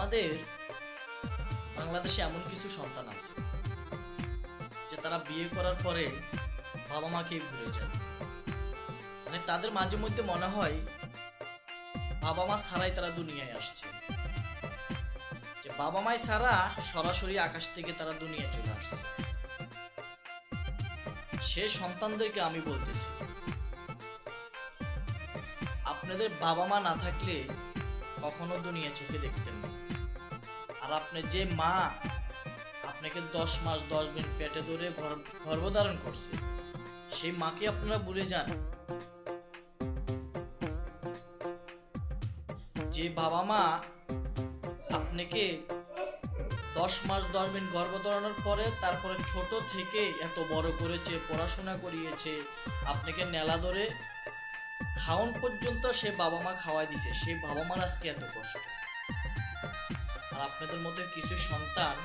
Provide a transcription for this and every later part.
আমাদের বাংলাদেশে এমন কিছু সন্তান আছে যে তারা বিয়ে করার পরে বাবা মাকেই ভুলে যায়। মানে তাদের মাঝে মধ্যে মনে হয় বাবা মা ছাড়াই তারা দুনিয়ায় আসছে। যে বাবা মাই ছাড়া সরাসরি আকাশ থেকে তারা দুনিয়ায় চলে আসছে। সে সন্তানদেরকে আমি বলতেছি, আপনাদের বাবা মা না থাকলে কখনো দুনিয়া চোখে দেখতেন না। আর আপনার যে মা আপনাকে দশ মাস, দশ দিন পেটে ধরে গর্ভ- গর্ভধারণ করছে সেই মাকে আপনারা ভুলে যান? যে বাবা মা আপনাকে দশ মাস, দশ দিন গর্ভধারণের পরে তারপরে ছোট থেকে এত বড় করেছে, পড়াশোনা করিয়েছে আপনাকে নেলা ধরে খাওন পর্যন্ত সে বাবা মা খাওয়াই দিছে। সেই বাবা মার আজকে এত কষ্ট। আর আপনাদের মতো কিছু সন্তান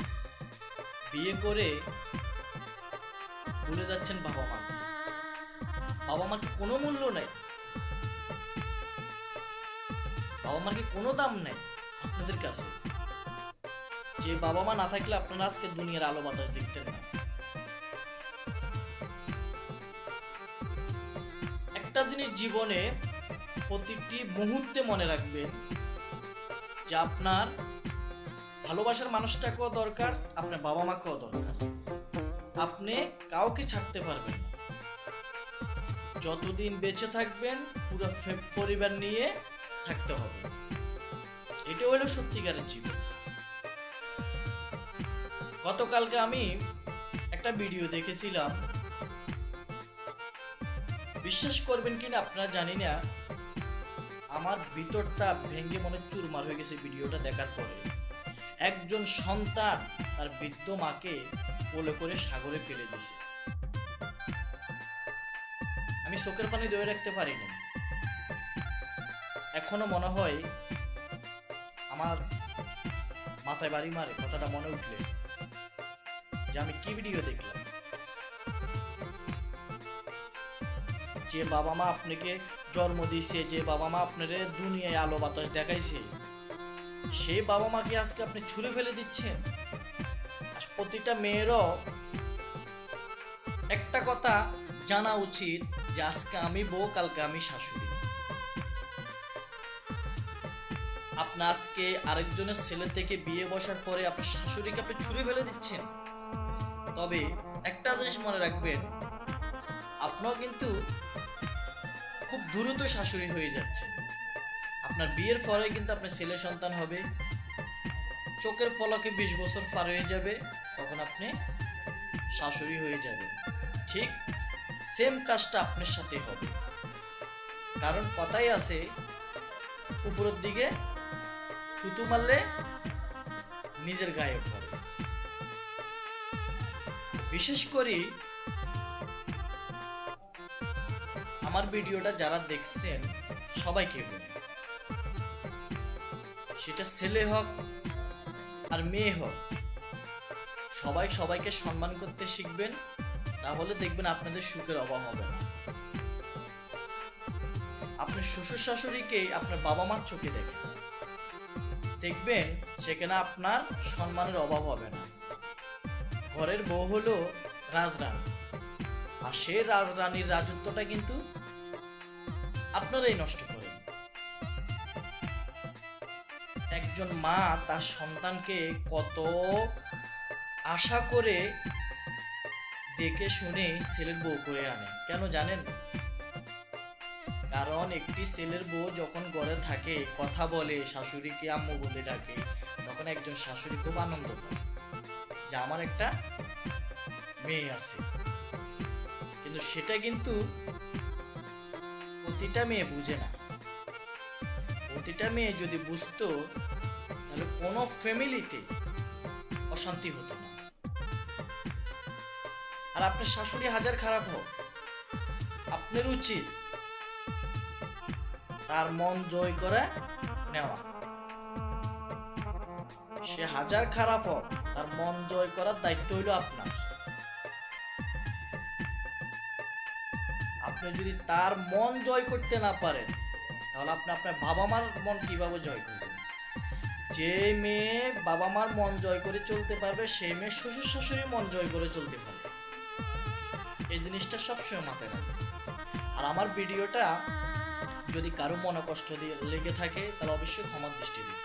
বিয়ে করে ভুলে যাচ্ছেন বাবা মা। বাবা মার কোনো মূল্য নাই? বাবা মার কোনো দাম নাই? আপনাদের কাছে। যে বাবা মা না থাকলে আপনারা আজকে দুনিয়ার আলো বাতাস দেখতেন না। জিনিস জীবনে প্রতিটি মুহূর্তে মনে রাখবেন যে আপনার ভালোবাসার মানুষটাকেও দরকার, আপনার বাবা মাকেও দরকার। আপনি কাউকে ছাড়তে পারবেন যতদিন বেঁচে থাকবেন, পুরো পরিবার নিয়ে থাকতে হবে। এটা হলো সত্যিকারের জীবন। গতকালকে আমি একটা ভিডিও দেখেছিলাম। বিশ্বাস করবেন কিনা আপনারা জানি না, আমার ভিতরটা ভেঙে মনে চুরমার হয়ে গেছে ভিডিওটা দেখার পরে। একজন সন্তান তার বৃদ্ধ মাকে কোলে করে সাগরে ফেলে দিয়েছে। আমি চোখের পানি ধরে রাখতে পারি না এখনও মনে হয় আমার মাথায় বাড়ি মারে, কথাটা মনে উঠলে যে আমি কি ভিডিও দেখলাম? যে বাবা মা আপনাকে জন্ম দিয়েছে, যে বাবা মা আপনারে দুনিয়ায় আলো বাতাস দেখাইছে সেই বাবা মাকে আজকে আপনি ছুঁড়ে ফেলে দিচ্ছেন। প্রতিটা মেয়েরও একটা কথা জানা উচিত যে আজকে আমি বউ, কালকে আমি শাশুড়ি। আপনি আজকে আরেকজনের ছেলে থেকে বিয়ে বসার পরে আপনার শাশুড়িকে আপনি ছুঁড়ে ফেলে দিচ্ছেন। তবে একটা জিনিস মনে রাখবেন, আপনিও কিন্তু খুব দ্রুত শাশুড়ি হয়ে যাচ্ছে। আপনার বিয়ের পরে কিন্তু আপনার ছেলে সন্তান হবে। চোখের পলকে বিশ বছর পার হয়ে যাবে, তখন আপনি শাশুড়ি হয়ে যাবেন। ঠিক সেম কাজটা আপনার সাথে হবে। কারণ কথাই আছে, উপরের দিকে থুতু মারলে নিজের গায়ে পড়ে। বিশেষ করে আমার ভিডিওটা যারা দেখছেন, সবাইকে বলি। সেটা ছেলে হোক আর মেয়ে হোক, সবাই সবাইকে সম্মান করতে শিখবেন, তাহলে দেখবেন আপনাদের সুখের অভাব হবে না। আপনি শ্বশুর শাশুড়িকে আপনার বাবা মার চোখে দেখেন, দেখবেন সেখানে আপনার সম্মানের অভাব হবে না। ঘরের বউ হলো রাজরানী, আর সেই রাজরানীর রাজত্বটা কিন্তু আপনারাই নষ্ট করেন। একজন মা তার সন্তানকে কত আশা করে দেখে শুনে ছেলের বউ করে আনে, কেন জানেন? কারণ একটি ছেলের বউ যখন ঘরে থাকে, কথা বলে, শাশুড়িকে আম্মু বলে ডাকে, তখন একজন শাশুড়ি খুব আনন্দ পায় যে আমার একটা মেয়ে আছে। কিন্তু সেটা কিন্তু প্রতিটা মেয়ে বুঝে না। প্রতিটা মেয়ে যদি বুঝতো, তাহলে কোনো ফ্যামিলিতে অশান্তি হতো না। আর আপনার শাশুড়ি হাজার খারাপ হোক, আপনার উচিত তার মন জয় করে নেওয়া। সে হাজার খারাপ হোক, তার মন জয় করার দায়িত্ব হইল আপনার। আপনি যদি তার মন জয় করতে না পারেন, তাহলে আপনি আপনার বাবা মার মন কীভাবে জয় করবেন? যে মেয়ে বাবা মার মন জয় করে চলতে পারবে, সেই মেয়ে শ্বশুর শাশুড়ি মন জয় করে চলতে পারবে। এই জিনিসটা সবসময় মাথায় রাখবে আর আমার ভিডিওটা যদি কারও মনে কষ্ট দিয়ে লেগে থাকে, তাহলে অবশ্যই ক্ষমার দৃষ্টি দিন।